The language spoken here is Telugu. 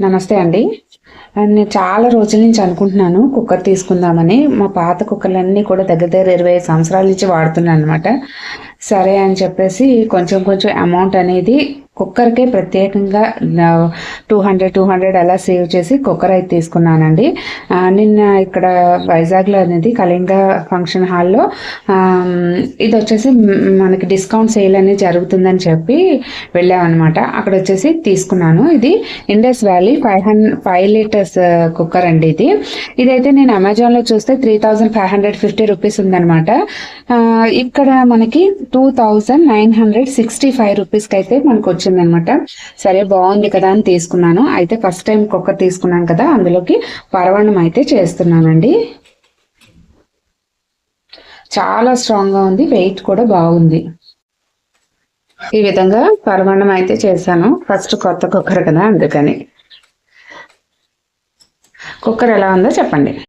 నమస్తే అండి. నేను చాలా రోజుల నుంచి అనుకుంటున్నాను కుక్కర్ తీసుకుందామని. మా పాత కుక్కర్లన్నీ కూడా దగ్గర దగ్గర ఇరవై ఐదు సంవత్సరాల నుంచి వాడుతున్నాను అనమాట సరే అని చెప్పేసి కొంచెం కొంచెం అమౌంట్ అనేది కుక్కర్కే ప్రత్యేకంగా టూ హండ్రెడ్ టూ హండ్రెడ్ అలా సేవ్ చేసి కుక్కర్ అయితే తీసుకున్నానండి. నిన్న ఇక్కడ వైజాగ్లో అనేది కళింగ ఫంక్షన్ హాల్లో ఇది వచ్చేసి మనకి డిస్కౌంట్ సేల్ అనేది జరుగుతుందని చెప్పి వెళ్ళామన్నమాట. అక్కడ వచ్చేసి తీసుకున్నాను. ఇది Indus Valley five hundred five litres cooker అండి ఇది. ఇదైతే నేను అమెజాన్లో చూస్తే three thousand five hundred fifty rupees ఉందన్నమాట. ఇక్కడ మనకి two thousand nine hundred sixty five రూపీస్కి అయితే మనకు వచ్చిందనమాట. సరే బాగుంది కదా అని తీసుకున్నాను. అయితే ఫస్ట్ టైం కుక్కర్ తీసుకున్నాను కదా అందులోకి పరవణం అయితే చేస్తున్నానండి. చాలా స్ట్రాంగ్గా ఉంది వెయిట్ కూడా బాగుంది. ఈ విధంగా పరమాన్నం అయితే చేశాను. ఫస్ట్ కొత్త కుక్కర్ కదా అందుకని. కుక్కర్ ఎలా ఉందో చెప్పండి.